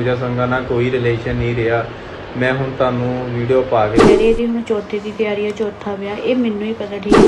ਪੂਜਾ ਸੰਗਾ ਨਾਲ ਕੋਈ ਰਿਲੇਸ਼ਨ ਨਹੀਂ ਰਿਹਾ। ਮੈਂ ਹੁਣ ਤੁਹਾਨੂੰ ਵੀਡੀਓ ਪਾ ਕੇ ਜਿਹੜੀ ਇਹਦੀ ਹੁਣ ਚੌਥੇ ਦੀ ਤਿਆਰੀ ਹੈ ਚੌਥਾ ਵਿਆਹ ਇਹ ਮੈਨੂੰ ਹੀ ਪਤਾ ਠੀਕ ਹੈ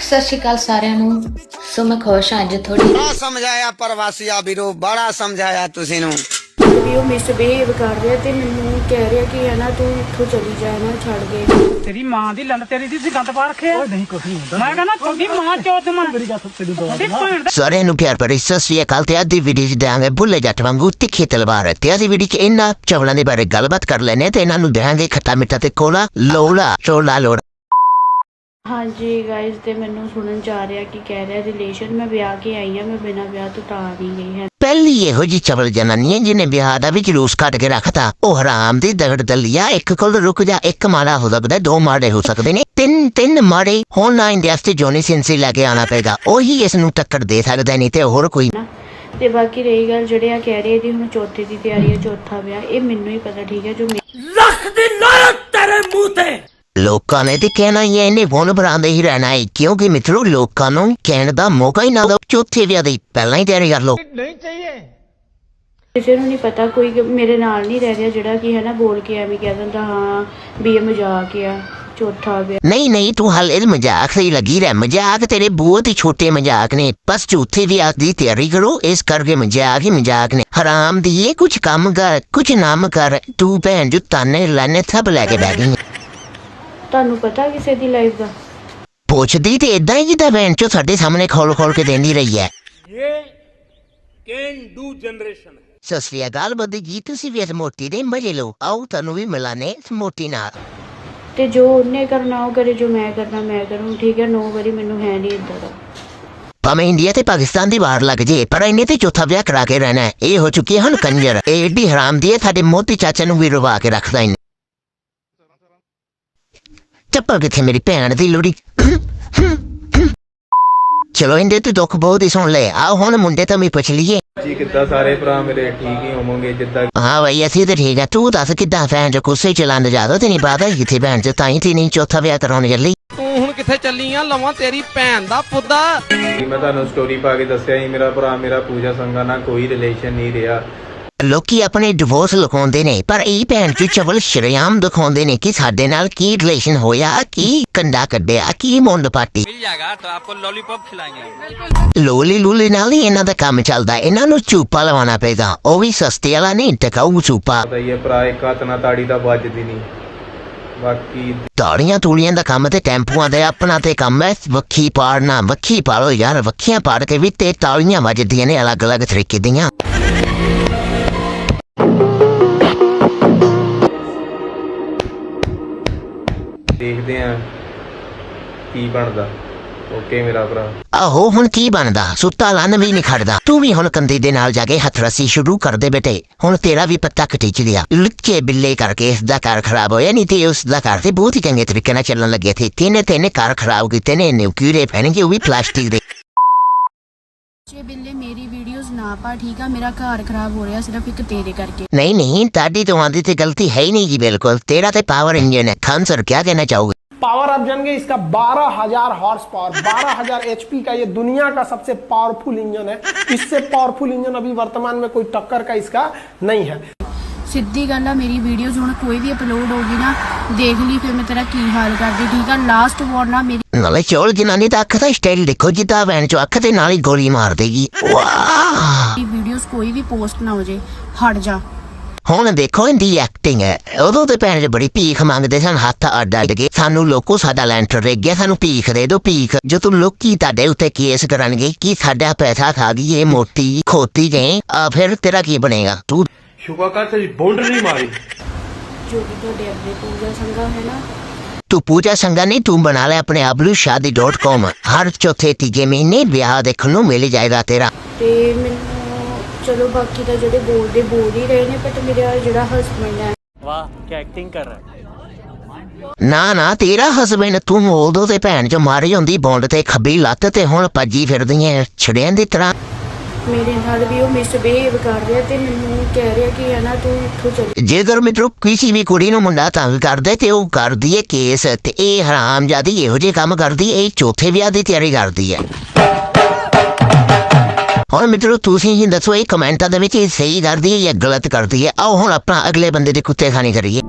ਸਤਿ ਸ਼੍ਰੀ ਅਕਾਲ ਸਾਰਿਆਂ ਨੂੰ। ਸੋ ਮੈਂ ਖੁਸ਼ ਹਾਂ ਅੱਜ ਥੋੜੀ ਬੜਾ ਸਮਝਾਇਆ ਪ੍ਰਵਾਸੀਆ ਵੀਰੋ ਬੜਾ ਸਮਝਾਇਆ ਤੁਸੀਂ ਨੂੰ। ਵੀ ਉਹ ਮਿਸਬਿਹੇਵ ਕਰ ਰਿਹਾ ਤੇ ਮੈਨੂੰ ਕਹਿ ਰਿਹਾ ਕਿ ਹੈ ਨਾ ਤੂੰ ਇੱਥੋਂ ਚਲੀ ਜਾ ਨਾ ਛੱਡ ਕੇ। ਤੇਰੀ ਮਾਂ ਦੀ ਲੰਨ ਤੇਰੀ ਦੀ ਸੀ ਗੰਦ ਪਾ ਰੱਖਿਆ ਓਏ ਨਹੀਂ ਕੁਝ ਨਹੀਂ ਹੁੰਦਾ। ਮੈਂ ਕਹਿੰਦਾ ਤੁਹਾਡੀ ਮਾਂ ਚੋਦ ਮਨ ਮੇਰੀ ਗੱਲ ਤੇਰੀ ਤੁਹਾਡੀ ਭੈਣ ਦਾ ਸਾਰਿਆਂ ਨੂੰ ਪਿਆਰ ਭਰੀ ਸਤਿ ਸ੍ਰੀ ਅਕਾਲ ਤੇ ਅੱਜ ਦੀ ਵੀਡੀਓ 'ਚ ਦਿਆਂਗੇ ਬੁੱਲੇ ਜੱਟ ਵਾਂਗੂ ਤਿੱਖੀ ਤਲਵਾਰ ਤੇ ਅੱਜ ਦੀ ਵੀਡੀਓ 'ਚ ਇਹਨਾਂ ਚਾਵਲਾਂ ਦੇ ਬਾਰੇ ਗੱਲਬਾਤ ਕਰ ਲੈਣੇ ਤੇ ਇਹਨਾਂ ਨੂੰ ਦਿਆਂਗੇ ਖੱਟਾ ਮਿੱਠਾ ਤੇ ਕੋਲਾ ਲੋਲਾ ਚੋਲਾ ਲੋੜਾ। ਹਾਂਜੀ ਗਾਇਜ਼ ਤੇ ਮੈਨੂੰ ਸੁਣਨ ਚ ਆ ਰਿਹਾ ਕਿ ਕਹਿ ਰਿਹਾ ਰਿਲੇਸ਼ਨ ਮੈਂ ਵਿਆਹ ਕੇ ਆਈ ਆ ਮੈਂ ਬਿਨਾਂ ਵਿਆਹ ਤੋਂ ਤਾਂ ਆ ਨਹੀਂ ਗਈ ਹੈ। ਪਹਿਲੀ ਇਹੋ ਜੀ ਚਵਲ ਜਨਾਨੀ ਹੈ ਜਿਹਨੇ ਵਿਆਹ ਦਾ ਵੀ ਜਲੂਸ ਕੱਢ ਕੇ ਰੱਖਤਾ ਉਹ ਹਰਾਮ ਦੀ ਦਗੜ ਦਲਿਆ ਇੱਕ ਕੋਲ ਰੁਕ ਜਾ ਇੱਕ ਮਾੜਾ ਹੋ ਸਕਦਾ ਦੋ ਮਾੜੇ ਹੋ ਸਕਦੇ ਨੇ ਤਿੰਨ ਤਿੰਨ ਮਾੜੇ ਹੁਣ ਨਾ ਇੰਡੀਆ ਤੇ ਜੋਨੀ ਸਿੰਸੀ ਲੈ ਕੇ ਆਣਾ ਪਏਗਾ ਉਹੀ ਇਸ ਨੂੰ ਟੱਕਰ ਦੇ ਸਕਦਾ ਨਹੀਂ ਤੇ ਹੋਰ ਕੋਈ ਨਾ ਤੇ ਬਾਕੀ ਰਹੀ ਗੱਲ ਜਿਹੜੇ ਆ ਕਹਿ ਰਹੇ ਇਹਦੀ ਹੁਣ ਚੌਥੇ ਦੀ ਤਿਆਰੀ ਹੈ ਚੌਥਾ ਵਿਆਹ ਇਹ ਮੈਨੂੰ ਹੀ ਪਤਾ ਠੀਕ ਹੈ ਜੋ ਮੇ- ਲੋਕਾਂ ਨੇ ਤੇ ਕਹਿਣਾ ਹੀ ਹੈ ਇਹਨੇ ਫੋਨ ਬਰਾਂਦੇ ਹੀ ਰਹਿਣਾ ਹੈ ਕਿਉਂਕਿ ਮਿੱਤਰੋ ਲੋਕਾਂ ਨੂੰ ਕਹਿਣ ਦਾ ਮੌਕਾ ਹੀ ਨਾ ਦਿਓ ਚੌਥੇ ਵਿਆਹ ਦੀ ਪਹਿਲਾਂ ਹੀ ਤਿਆਰੀ ਕਰ ਲਓ ਕਿਸੇ ਨੂੰ ਨਹੀਂ ਪਤਾ ਕੋਈ ਮੇਰੇ ਨਾਲ ਨਹੀਂ ਰਹਿ ਰਿਹਾ ਜਿਹੜਾ ਕਿ ਹੈ ਨਾ ਬੋਲ ਕੇ ਐਵੇਂ ਕਹਿ ਦਿੰਦਾ ਹਾਂ ਵੀ ਇਹ ਮਜ਼ਾਕ ਆ ਚੌਥਾ ਵਿਆਹ ਨਹੀਂ ਨਹੀਂ ਤੂੰ ਹਾਲੇ ਇਹ ਮਜ਼ਾਕ ਸਹੀ ਲੱਗੀ ਰਹਿ ਮਜ਼ਾਕ ਤੇਰੇ ਬਹੁਤ ਹੀ ਛੋਟੇ ਮਜ਼ਾਕ ਨੇ ਬਸ ਝੂਠੇ ਵਿਆਹ ਦੀ ਤਿਆਰੀ ਕਰੋ ਇਸ ਕਰਕੇ ਮਜ਼ਾਕ ਹੀ ਮਜ਼ਾਕ ਨੇ ਹਰਾਮ ਦੀ ਇਹ ਕੁਝ ਕੰਮ ਕਰ ਕੁਝ ਨਾਮ ਕਰ ਤੂੰ ਭੈਣ ਜੋ ਤਾਨੇ ਲਾਨੇ ਸਭ ਲੈ ਕੇ ਬਹਿ ਗਈ ਹੈ। ਤੁਹਾਨੂੰ ਪਤਾ ਕਿਸੇ ਦੀ ਲਾਈਫ ਦਾ? ਪੁੱਛਦੀ ਤੇ ਇਦਾਂ ਹੀ ਜਿੱਦਾਂ ਭੈਣ ਚੋ ਸਾਡੇ ਸਾਹਮਣੇ ਖੋਲ ਖੋਲ ਕੇ ਦੇਂਦੀ ਰਹੀ ਹੈ। ਸਤਿ ਸ੍ਰੀ ਅਕਾਲ ਬੰਦੀ ਜੀ ਤੁਸੀਂ ਵੀ ਇਸ ਮੋਟੀ ਦੇ ਮਜ਼ੇ ਲਓ। ਆਓ ਤੁਹਾਨੂੰ ਵੀ ਮਿਲਾਨੇ ਇਸ ਮੋਟੀ ਨਾਲ। ਤੇ ਜੋ ਉਹਨੇ ਕਰਨਾ ਉਹ ਕਰੇ ਜੋ ਮੈਂ ਕਰਨਾ ਮੈਂ ਕਰੂੰ ਠੀਕ ਹੈ? ਨੋ ਵਾਰੀ ਮੈਨੂੰ ਹੈ ਨਹੀਂ ਇਦਾਂ ਦਾ। ਭਾਵੇਂ ਇੰਡੀਆ ਤੇ ਪਾਕਿਸਤਾਨ ਦੀ ਵਾਰ ਲੱਗ ਜੇ ਪਰ ਇਹਨੇ ਤੇ ਚੌਥਾ ਵਿਆਹ ਕਰਾ ਕੇ ਰਹਿਣਾ ਹੈ। ਇਹ ਹੋ ਚੁੱਕੀ ਹੈ ਹੁਣ ਕੰਜਰ। ਇਹ ਏਡੀ ਹਰਾਮ ਦੀ ਹੈ ਸਾਡੇ ਮੋਤੀ ਚਾਚਾ ਨੂੰ ਵੀ ਰਵਾ ਕੇ ਰੱਖਦਾ ਇਹਨੇ। ਚੱਪਲ ਕਿੱਥੇ ਮੇਰੀ ਭੈਣ ਦੀ ਲੋੜੀ ਚਲੋ ਇੰਦੇ ਤੇ ਦੁੱਖ ਬਹੁਤ ਹੀ ਸੁਣ ਲੈ ਆ ਹੁਣ ਮੁੰਡੇ ਤੋਂ ਵੀ ਪੁੱਛ ਲਈਏ ਜੀ ਕਿੱਦਾਂ ਸਾਰੇ ਭਰਾ ਮੇਰੇ ਠੀਕ ਹੀ ਹੋਵੋਗੇ ਜਿੱਦਾਂ ਹਾਂ ਬਈ ਅਸੀਂ ਤੇ ਠੀਕ ਆ ਤੂੰ ਦੱਸ ਕਿੱਦਾਂ ਭੈਣ ਜੋ ਕੁੱਸੇ ਚਲਾਉਂਦੇ ਜਾਦੋ ਤੇ ਨਹੀਂ ਪਤਾ ਕਿੱਥੇ ਭੈਣ ਚ ਤਾਂ ਹੀ ਤੇ ਨਹੀਂ ਚੌਥਾ ਵਿਆਹ ਕਰਾਉਣ ਚੱਲੀ ਤੂੰ ਹੁਣ ਕਿੱਥੇ ਚੱਲੀ ਆ ਲਵਾਂ ਤੇਰੀ ਭੈਣ ਦਾ ਪੁੱਦਾ ਮੈਂ ਤੁਹਾਨੂੰ ਸਟੋਰੀ ਪਾ ਕੇ ਦੱਸਿਆ ਸੀ ਮੇਰਾ ਭਰਾ ਮੇਰਾ ਪੂਜਾ ਸੰਗਾ ਨਾਲ ਕੋਈ ਰਿਲੇਸ਼ਨ ਨਹੀਂ ਰਿਹਾ ਲੋਕੀ ਆਪਣੇ ਡਿਵੋਰਸ ਲਿਖਾਉਂਦੇ ਨੇ ਪਰ ਇਹ ਭੈਣ ਚ ਚਵਲ ਸ਼ਰਿਆਮ ਦਿਖਾਉਂਦੇ ਨੇ ਕਿ ਸਾਡੇ ਨਾਲ ਕੀ ਰਿਲੇਸ਼ਨ ਹੋਇਆ ਕੀ ਕੰਡਾ ਕੱਢਿਆ ਕੀ ਮੁੰਡ ਪਾਟੀ। ਮਿਲ ਜਾਏਗਾ ਤਾਂ ਆਪਕੋ ਲੋਲੀਪੌਪ ਖਿਲਾਏंगे ਲੋਲੀ ਲੂਲੀ ਨਾਲ ਹੀ ਇਹਨਾਂ ਦਾ ਕੰਮ ਚੱਲਦਾ ਇਹਨਾਂ ਨੂੰ ਚੂਪਾ ਲਵਾਉਣਾ ਪਏਗਾ ਉਹ ਵੀ ਸਸਤੇ ਵਾਲਾ ਨਹੀਂ ਟਕਾਊ ਚੂਪਾ। ਹੈ ਭਰਾ ਇੱਕ ਹੱਥ ਨਾਲ ਤਾੜੀ ਤਾਂ ਵੱਜਦੀ ਨਹੀਂ। ਬਾਕੀ ਤਾੜੀਆਂ ਤੂੜੀਆਂ ਦਾ ਕੰਮ ਤੇ ਟੈਂਪੂਆਂ ਦਾ ਆਪਣਾ ਤੇ ਕੰਮ ਹੈ ਵੱਖੀ ਪਾੜਨਾ ਵੱਖੀ ਪਾੜੋ ਯਾਰ ਵੱਖੀਆਂ ਪਾੜ ਕੇ ਵੀ ਤੇ ਤਾੜੀਆਂ ਵੱਜਦੀਆਂ ਨੇ ਅਲੱਗ-ਅਲੱਗ ਤਰੀਕੇ ਦੀਆਂ। ਦੇਖਦੇ ਆਂ ਕੀ ਬਣਦਾ, ਓਕੇ ਮੇਰਾ ਭਰਾ। ਆਹੋ, ਹੁਣ ਕੀ ਬਣਦਾ? ਸੁੱਤਾ ਲੰਨ ਵੀ ਨਹੀਂ ਖੜਦਾ। ਤੂੰ ਵੀ ਹੁਣ ਕੰਦੀ ਦੇ ਨਾਲ ਜਾ ਕੇ ਹੱਥ ਰੱਸੀ ਸ਼ੁਰੂ ਕਰ ਦੇ ਬੇਟੇ। ਹੁਣ ਤੇਰਾ ਵੀ ਪੱਤਾ ਖਿੱਚ ਗਿਆ ਲੁੱਚੇ ਬਿੱਲੇ ਕਰਕੇ ਇਸ ਦਾ ਘਰ ਖਰਾਬ ਹੋਇਆ ਨਹੀਂ ਤੇ ਉਸ ਦਾ ਘਰ ਤੇ ਬਹੁਤ ਹੀ ਚੰਗੇ ਤਰੀਕੇ ਨਾਲ ਚੱਲਣ ਲੱਗੇ ਸੀ ਤਿੰਨੇ ਤਿੰਨੇ ਘਰ ਖਰਾਬ ਕੀਤੇ ਨੇ ਇਹਨੇ ਕੀੜੇ ਪੈਣਗੇ, ਉਹ ਵੀ ਪਲਾਸਟਿਕ ਦੇ। ਪਾਪਾ ਠੀਕ ਆ ਮੇਰਾ ਘਰ ਖਰਾਬ ਹੋ ਰਿਹਾ ਸਿਰਫ ਇੱਕ ਤੇਰੇ ਕਰਕੇ ਨਹੀਂ ਨਹੀਂ ਤੁਹਾਡੀ ਤੁਹਾਡੀ ਤੇ ਗਲਤੀ ਹੈ ਹੀ ਨਹੀਂ ਜੀ ਬਿਲਕੁਲ ਤੇਰਾ ਤੇ ਪਾਵਰ ਇੰਜਨ ਹੈ ਖਾਨ ਸਰ ਕੀ ਕਹਿਣਾ ਚਾਹੋਗੇ पावर आप जान गए इसका 12000 हॉर्स पावर 12000 एचपी का ये दुनिया का सबसे पावरफुल इंजन है इससे पावरफुल इंजन अभी वर्तमान में कोई टक्कर का इसका नहीं है ਸਿੱਧੀ ਗੱਲ ਆ ਮੇਰੀ ਵੀਡੀਓਜ਼ ਹੁਣ ਕੋਈ ਵੀ ਅਪਲੋਡ ਹੋਗੀ ਨਾ ਦੇਖ ਲਈ ਫਿਰ ਮੈਂ ਤੇਰਾ ਕੀ ਹਾਲ ਕਰਦੀ ਠੀਕ ਆ? ਲਾਸਟ ਵਾਰ ਨਾ ਮੇਰੀ ਨਾਲੇ ਚੋਲ ਜਨਾਨੀ ਦਾ ਅੱਖ ਦਾ ਸਟਾਈਲ ਦੇਖੋ ਜਿੱਦਾਂ ਵੈਨ ਚੋਂ ਅੱਖ ਦੇ ਨਾਲ ਹੀ ਗੋਲੀ ਮਾਰ ਦੇਗੀ। ਵਾਹ! ਵੀਡੀਓਜ਼ ਕੋਈ ਵੀ ਪੋਸਟ ਨਾ ਹੋ ਜੇ ਹਟ ਜਾ। ਹੁਣ ਦੇਖੋ ਇਹਦੀ ਐਕਟਿੰਗ ਹੈ। ਉਦੋਂ ਤੇ ਭੈਣ ਜੀ ਬੜੀ ਭੀਖ ਮੰਗਦੇ ਸਨ ਹੱਥ ਅੱਡ ਅੱਡ ਕੇ। ਸਾਨੂੰ ਲੋਕੋ ਸਾਡਾ ਲੈਂਟਰ ਰੇ ਗਿਆ ਸਾਨੂੰ ਭੀਖ ਦੇ ਦਿਓ ਭੀਖ। ਜਦੋਂ ਲੋਕੀ ਤੁਹਾਡੇ ਉੱਤੇ ਕੇਸ ਕਰਨਗੇ ਕਿ ਸਾਡਾ ਪੈਸਾ ਖਾ ਗਈ ਇਹ ਮੋਟੀ ਖੋਤੀ ਜੇ ਆ ਫਿਰ ਤੇਰਾ ਕੀ ਬਣੇਗਾ? ਤੂੰ ਜੋ ਵੀ ਤੁਹਾਡੇ ਅੱਗੇ ਪੂਜਾ ਸੰਗਾ ਹੈ ਨਾ। ਤੂੰ ਪੂਜਾ ਸੰਗਾ ਨਹੀਂ ਤੂੰ ਬਣਾ ਲੈ ਆਪਣੇ ਆਬਲੂ ਸ਼ਾਦੀ.com ਹਰ ਚੌਥੇ ਤੀਜੇ ਮਹੀਨੇ ਵਿਆਹ ਦੇਖਣ ਨੂੰ ਮਿਲ ਜਾਏਗਾ ਤੇਰਾ। ਤੇ ਮੈਨੂੰ ਚਲੋ ਬਾਕੀ ਤਾਂ ਜਿਹੜੇ ਬੋਲਦੇ ਬੋਲ ਹੀ ਰਹੇ ਨੇ ਬਟ ਮੇਰਾ ਜਿਹੜਾ ਹਸਬੰਡ ਹੈ। ਨਾ ਨਾ ਤੇਰਾ ਹਸਬੈਂਡ ਤੂੰ ਉਦੋਂ ਤੇ ਭੈਣ ਚ ਮਾਰੀ ਹੁੰਦੀ ਬੌਂਡ ਤੇ ਖੱਬੀ ਲੱਤ ਤੇ ਹੁਣ ਭੱਜੀ ਫਿਰਦੀ ਐ ਛੜਿਆਂ ਦੀ ਤਰ੍ਹਾਂ। ਮੇਰੇ ਨਾਲ ਵੀ ਉਹ ਮਿਸਬਿਹੇਵ ਕਰ ਰਿਹਾ ਤੇ ਮੈਨੂੰ ਕਹਿ ਰਿਹਾ ਕਿ ਹੈ ਤੂੰ ਇੱਥੋਂ ਚਲੀ। ਜੇਕਰ ਮਿੱਤਰੋ, ਕਿਸੇ ਵੀ ਕੁੜੀ ਨੂੰ ਮੁੰਡਾ ਤੰਗ ਕਰਦਾ ਤੇ ਉਹ ਕਰਦੀ ਏ ਕੇਸ, ਤੇ ਇਹ ਹਰਾਮ ਇਹੋ ਜਿਹੇ ਕੰਮ ਕਰਦੀ ਇਹ ਚੌਥੇ ਵਿਆਹ ਦੀ ਤਿਆਰੀ ਕਰਦੀ ਹੈ ਹੁਣ ਮਿੱਤਰੋ, ਤੁਸੀਂ ਹੀ ਦੱਸੋ, ਇਹ ਕਮੈਂਟਾਂ ਦੇ ਵਿੱਚ ਇਹ ਸਹੀ ਕਰਦੀ ਹੈ ਜਾਂ ਗਲਤ ਕਰਦੀ ਹੈ ਆਓ ਹੁਣ ਆਪਣਾ ਅਗਲੇ ਬੰਦੇ ਦੇ ਕੁੱਤੇ ਖਾਣੀ ਕਰੀਏ।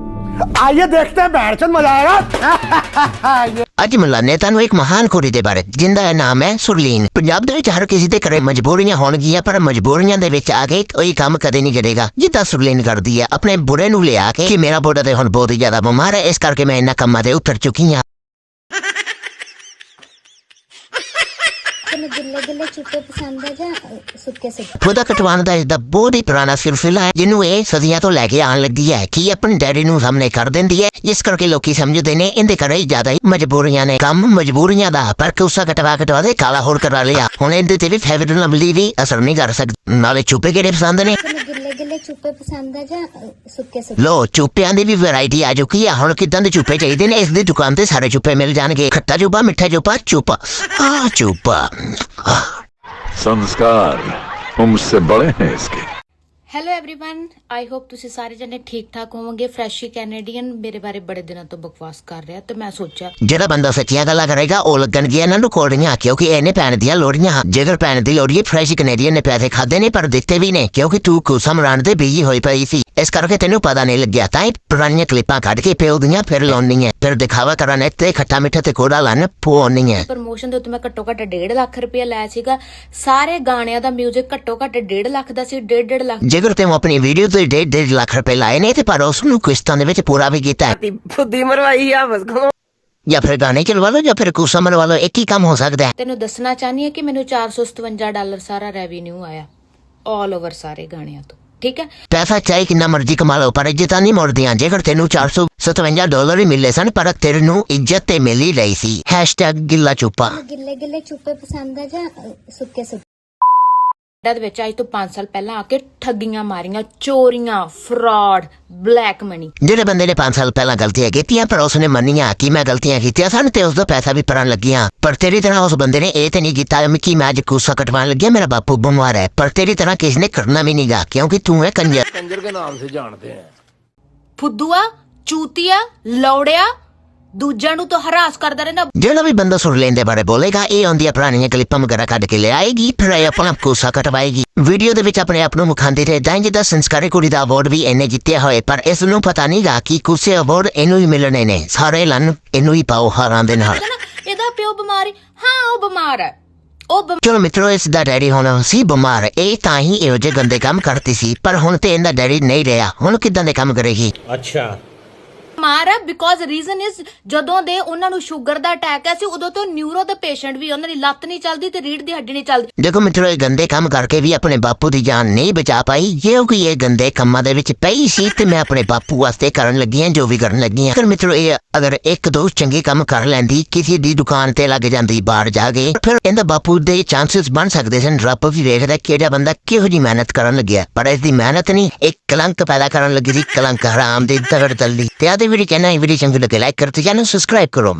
आइए देखते हैं बैठ मजा आएगा ਅੱਜ ਮਿਲਾਨੇ ਤੁਹਾਨੂੰ ਇੱਕ ਮਹਾਨ ਕੁੜੀ ਦੇ ਬਾਰੇ ਜਿੰਦਾ ਨਾਮ ਹੈ ਸੁਰਲੀਨ ਪੰਜਾਬ ਦੇ ਵਿੱਚ ਹਰ ਕਿਸੇ ਦੇ ਘਰੇ ਮਜਬੂਰੀਆਂ ਹੋਣਗੀਆਂ ਪਰ ਮਜਬੂਰੀਆਂ ਦੇ ਵਿੱਚ ਆ ਕੇ ਕੋਈ ਕੰਮ ਕਦੇ ਨਹੀਂ ਕਰੇਗਾ ਜਿੱਦਾਂ ਸੁਰਲੀਨ ਕਰਦੀ ਹੈ ਆਪਣੇ ਬੁੜੇ ਨੂੰ ਲਿਆ ਕੇ ਕਿ ਮੇਰਾ ਬੁੜਾ ਤੇ ਹੁਣ ਬਹੁਤ ਹੀ ਜ਼ਿਆਦਾ ਬਿਮਾਰ ਹੈ ਇਸ ਕਰਕੇ ਮੈਂ ਇਹਨਾਂ ਕੰਮਾਂ ਦੇ ਉਤਰ ਚੁੱਕੀ ਹਾਂ ਪਸੰਦ ਜਾਂ ਅ, ਸੁੱਕੇ ਸੁੱਕੇ? ਖੁਦਾ ਕਟਵਾਨ ਦਾ ਇਸਦਾ ਬਹੁਤ ਹੀ ਪੁਰਾਣਾ ਸਿਲਸਿਲਾ ਹੈ ਜਿਹਨੂੰ ਇਹ ਸਦੀਆਂ ਤੋਂ ਲੈ ਕੇ ਆਉਣ ਲੱਗੀ ਹੈ ਕਿ ਆਪਣੇ ਡੈਡੀ ਨੂੰ ਸਾਹਮਣੇ ਕਰ ਦਿੰਦੀ ਹੈ ਜਿਸ ਕਰਕੇ ਲੋਕੀ ਸਮਝਦੇ ਨੇ ਇਹਦੇ ਘਰੇ ਜ਼ਿਆਦਾ ਹੀ ਮਜਬੂਰੀਆਂ ਨੇ। ਕੰਮ ਮਜਬੂਰੀਆਂ ਦਾ ਪਰ ਕੁਸਾ ਕਟਵਾ ਕਟਵਾ ਦੇ ਕਾਲਾ ਹੋਰ ਕਰਾ ਲਿਆ। ਹੁਣ ਇਹਦੇ ਤੇ ਵੀ ਫੈਵਰਨ ਅਮਲੀ ਵੀ ਅਸਰ ਨਹੀਂ ਕਰ ਸਕਦਾ। ਨਾਲੇ ਚੁੱਪੇ ਕਿਹੜੇ ਪਸੰਦ ਨੇ? ਗਿੱਲੇ ਗਿੱਲੇ ਚੁੱਪੇ ਪਸੰਦ ਆ ਜਾਂ ਅ, ਸੁੱਕੇ ਸੁੱਕੇ ਲੋ ਚੁੱਪਿਆਂ ਦੀ ਵੀ ਵੈਰਾਈਟੀ ਆ ਚੁੱਕੀ ਹੈ ਹੁਣ ਕਿਦਾਂ ਦੇ ਚੁੱਪੇ ਚਾਹੀਦੇ ਨੇ ਇਸ ਦੀ ਦੁਕਾਨ ਤੇ ਸਾਰੇ ਚੁੱਪੇ ਮਿਲ ਜਾਣਗੇ ਖੱਟਾ ਚੁੱਪਾ ਮਿੱਠਾ ਚੁੱਪਾ ਚੁੱਪਾ ਆ ਚੁੱਪਾ संस्कार वो मुझसे बड़े हैं इसके ਹੈਲੋ एवरीवन ਆਈ ਹੋਪ ਤੁਸੀਂ ਸਾਰੇ ਜਣੇ ਠੀਕ ਠਾਕ ਹੋਵੋਗੇ ਫਰੈਸ਼ੀ ਕੈਨੇਡੀਅਨ ਮੇਰੇ ਬਾਰੇ ਬੜੇ ਦਿਨਾਂ ਤੋਂ ਬਕਵਾਸ ਕਰ ਰਿਹਾ ਤੇ ਮੈਂ ਸੋਚਿਆ ਜਿਹੜਾ ਬੰਦਾ ਸੱਚੀਆਂ ਗੱਲਾਂ ਕਰੇਗਾ ਉਹ ਲੱਗਣਗੀਆਂ ਇਹਨਾਂ ਨੂੰ ਕੋੜੀਆਂ ਕਿਉਂਕਿ ਇਹਨੇ ਪੈਣ ਦੀਆਂ ਲੋੜੀਆਂ ਜੇਕਰ ਪੈਣ ਦੀ ਲੋੜੀ ਫਰੈਸ਼ ਕੈਨੇਡੀਅਨ ਨੇ ਪੈਸੇ ਖਾਦੇ ਨੇ ਪਰ ਦਿੱਤੇ ਵੀ ਨੇ ਕਿਉਂਕਿ ਤੂੰ ਕੁਸਮ ਰਨ ਦੇ ਬੀਜੀ ਹੋਈ ਪਈ ਸੀ ਇਸ ਕਰਕੇ ਤੈਨੂੰ ਪਤਾ ਨਹੀਂ ਲੱਗਿਆ ਤਾਂ ਇਹ ਪੁਰਾਣੀਆਂ ਕਲਿੱਪਾਂ ਕੱਢ ਕੇ ਪਿਓ ਦੀਆਂ ਫਿਰ ਲਾਉਣੀਆਂ ਫਿਰ ਦਿਖਾਵਾ ਕਰਨ ਤੇ ਖੱਟਾ ਮਿੱਠਾ ਤੇ ਕੋੜਾ ਲੰਨ ਪਵਾਉਣੀਆਂ ਪ੍ਰਮੋਸ਼ਨ ਦੇ ਉੱਤੇ ਮੈਂ ਘੱਟੋ ਘੱਟ 1.5 ਲੱਖ ਰੁਪਏ ਲਿਆ ਸੀਗਾ ਸਾਰੇ ਗਾਣਿਆਂ ਦਾ 뮤직 ਘੱਟੋ ਘੱਟ 1.5 ਲੱਖ ਦਾ ਸੀ 1.5 ਲੱਖ ਅਗਰ ਤੈਨੂੰ ਆਪਣੀ ਵੀਡੀਓ ਤੇ ਡੇਢ ਡੇਢ ਲੱਖ ਰੁਪਏ ਲਾਏ ਨੇ ਤੇ ਪਰ ਉਸ ਨੂੰ ਕਿਸ਼ਤਾਂ ਦੇ ਵਿੱਚ ਪੂਰਾ ਵੀ ਕੀਤਾ ਹੈ। ਬੁੱਧੀ ਮਰਵਾਈ ਆ ਬਸ ਕੋ ਜਾਂ ਫਿਰ ਗਾਣੇ ਚਲਵਾ ਲਓ ਜਾਂ ਫਿਰ ਕੁਸਾ ਮਰਵਾ ਲਓ ਇੱਕ ਹੀ ਕੰਮ ਹੋ ਸਕਦਾ ਹੈ। ਤੈਨੂੰ ਦੱਸਣਾ ਚਾਹਨੀ ਹੈ ਕਿ ਮੈਨੂੰ 457 ਡਾਲਰ ਸਾਰਾ ਰੈਵਨਿਊ ਆਇਆ 올 ਓਵਰ ਸਾਰੇ ਗਾਣਿਆਂ ਤੋਂ ਠੀਕ ਹੈ? ਪੈਸਾ ਚਾਹੇ ਕਿੰਨਾ ਮਰਜ਼ੀ ਕਮਾ ਲਓ ਪਰ ਇੱਜ਼ਤਾਂ ਨਹੀਂ ਮੁੜਦੀਆਂ ਜੇਕਰ ਤੈਨੂੰ 457 ਡਾਲਰ ਹੀ ਮਿਲੇ ਸਨ ਪਰ ਤੈਨੂੰ ਇੱਜ਼ਤ ਤੇ ਮਿਲੀ ਰਹੀ ਸੀ। Hashtag ਗਿੱਲਾ ਚੁੱਪਾ। ਗਿੱਲੇ ਗਿੱਲੇ ਚੁੱਪੇ ਪਸੰਦ ਆ ਜਾਂ ਸੁੱਕੇ ਸੁੱਕੇ? ਕੈਨੇਡਾ ਦੇ ਵਿੱਚ ਅੱਜ ਤੋਂ 5 ਸਾਲ ਪਹਿਲਾਂ ਆ ਕੇ ਠੱਗੀਆਂ ਮਾਰੀਆਂ ਚੋਰੀਆਂ ਫਰਾਡ ਬਲੈਕ ਮਨੀ ਜਿਹੜੇ ਬੰਦੇ ਨੇ 5 ਸਾਲ ਪਹਿਲਾਂ ਗਲਤੀਆਂ ਕੀਤੀਆਂ ਪਰ ਉਸਨੇ ਮੰਨੀਆਂ ਕਿ ਮੈਂ ਗਲਤੀਆਂ ਕੀਤੀਆਂ ਸਨ ਤੇ ਉਸ ਦਾ ਪੈਸਾ ਵੀ ਭਰਨ ਲੱਗੀਆਂ। ਪਰ ਤੇਰੀ ਤਰ੍ਹਾਂ ਉਸ ਬੰਦੇ ਨੇ ਇਹ ਤੇ ਨਹੀਂ ਕੀਤਾ ਕਿ ਮੈਂ ਅੱਜ ਕੂਸਾ ਕਟਵਾਉਣ ਲੱਗਿਆ ਮੇਰਾ ਬਾਪੂ ਬਿਮਾਰ ਹੈ। ਪਰ ਤੇਰੀ ਤਰ੍ਹਾਂ ਕਿਸ ਨੇ ਕਰਨਾ ਵੀ ਨਹੀਂਗਾ ਕਿਉਂਕਿ ਤੂੰ ਹੈ ਕੰਜਰ ਫੁੱਦੂਆ ਚੂਤੀਆ ਲੌੜਿਆ ਦੂਜਿਆਂ ਨੂੰ ਤਾਂ ਹਰਾਸ ਕਰਦਾ ਰਹਿੰਦਾ। ਜਿਹੜਾ ਵੀ ਬੰਦਾ ਸੁਰਲੇਨ ਦੇ ਬਾਰੇ ਬੋਲੇਗਾ ਇਹ ਆਉਂਦੀਆਂ ਪੁਰਾਣੀਆਂ ਕਲਿੱਪਾਂ ਵਗੈਰਾ ਕੱਢ ਕੇ ਲਿਆਏਗੀ ਫਿਰ ਇਹ ਆਪਣਾ ਕੂਸਾ ਕਟਵਾਏਗੀ। ਵੀਡੀਓ ਦੇ ਵਿੱਚ ਆਪਣੇ ਆਪ ਨੂੰ ਮੁਖਾਂਦੀ ਤੇ ਤਾਂ ਜਿੱਦਾਂ ਸੰਸਕਾਰੀ ਕੁੜੀ ਦਾ ਅਵਾਰਡ ਵੀ ਇਹਨੇ ਜਿੱਤਿਆ ਹੋਏ ਪਰ ਇਸ ਨੂੰ ਪਤਾ ਨਹੀਂਗਾ ਕਿ ਕੂਸੇ ਅਵਾਰਡ ਇਹਨੂੰ ਹੀ ਮਿਲਣੇ ਨੇ। ਸਾਰੇ ਲੰਨ ਇਹਨੂੰ ਹੀ ਪਾਓ ਹਾਰਾਂ ਦੇ ਨਾਲ। ਇਹਦਾ ਪਿਓ ਬਿਮਾਰੀ ਹਾਂ ਉਹ ਬਿਮਾਰ ਹੈ ਉਹ ਬਿਮ- ਚਲੋ ਮਿੱਤਰੋ ਇਸ ਦਾ ਡੈਡੀ ਹੁਣ ਸੀ ਬਿਮਾਰ। ਇਹ ਤਾਂ ਹੀ ਇਹੋ ਜਿਹੇ ਗੰਦੇ ਕੰਮ ਕਰਦੀ ਸੀ ਪਰ ਹੁਣ ਤੇ ਇਹਦਾ ਡੈਡੀ ਨਹੀਂ ਰਿਹਾ। ਹੁਣ ਕਿਦਾਂ ਦੇ ਕੰਮ ਕਰੇਗੀ? ਬਿਮਾਰ ਹੈ ਬਿਕੋਜ਼ ਰੀਜ਼ਨ ਇਜ਼ ਜਦੋਂ ਦੇ ਉਹਨਾਂ ਨੂੰ ਸ਼ੂਗਰ ਦਾ ਅਟੈਕ ਹੈ ਸੀ ਉਦੋਂ ਤੋਂ ਨਿਊਰੋ ਦੇ ਪੇਸ਼ੈਂਟ ਵੀ ਉਹਨਾਂ ਦੀ ਲੱਤ ਨਹੀਂ ਚੱਲਦੀ ਤੇ ਰੀੜ ਦੀ ਹੱਡੀ ਨਹੀਂ ਚੱਲਦੀ। ਦੇਖੋ ਮਿੱਤਰੋ, ਇਹ ਗੰਦੇ ਕੰਮ ਕਰਕੇ ਵੀ ਆਪਣੇ ਬਾਪੂ ਦੀ ਜਾਨ ਨਹੀਂ ਬਚਾ ਪਾਈ, ਜੇ ਉਹ ਇਹ ਗੰਦੇ ਕੰਮਾਂ ਦੇ ਵਿੱਚ ਪਈ ਸੀ ਤੇ ਮੈਂ ਆਪਣੇ ਬਾਪੂ ਵਾਸਤੇ ਕਰਨ ਲੱਗੀ ਹਾਂ, ਜੋ ਵੀ ਕਰਨ ਲੱਗੀ ਹਾਂ। ਪਰ ਮਿੱਤਰੋ, ਇਹ ਅਗਰ ਇੱਕ ਦੋ ਚੰਗੇ ਕੰਮ ਕਰ ਲੈਂਦੀ, ਕਿਸੇ ਦੀ ਦੁਕਾਨ ਤੇ ਲੱਗ ਜਾਂਦੀ, ਬਾਹਰ ਜਾ ਕੇ, ਫਿਰ ਇਹਦਾ ਬਾਪੂ ਦੇ ਚਾਂਸਸ ਬਣ ਸਕਦੇ ਸਨ। ਰੱਬ ਵੀ ਵੇਖਦਾ ਕਿ ਬੰਦਾ ਕਿਹੋ ਜੀ ਮਿਹਨਤ ਕਰਨ ਲੱਗਿਆ, ਪਰ ਇਸ ਦੀ ਮਿਹਨਤ ਨਹੀਂ, ਇੱਕ ਕਲੰਕ ਪੈਦਾ ਕਰਨ ਲੱਗੀ ਸੀ, ਕਲੰਕ ਹਰਾਮ ਦੇ ਤਗੜ ਤੱਲੀ। ਤੇ ਆਦੇ ਵੀਡੀਓ ਕਹਿਣਾ ਇਹ ਵੀਡੀਓ ਚੰਗੀ ਲੱਗੇ ਲਾਈਕ ਕਰੋ ਤੇ ਚੈਨਲ ਸਬਸਕ੍ਰਾਈਬ ਕਰੋ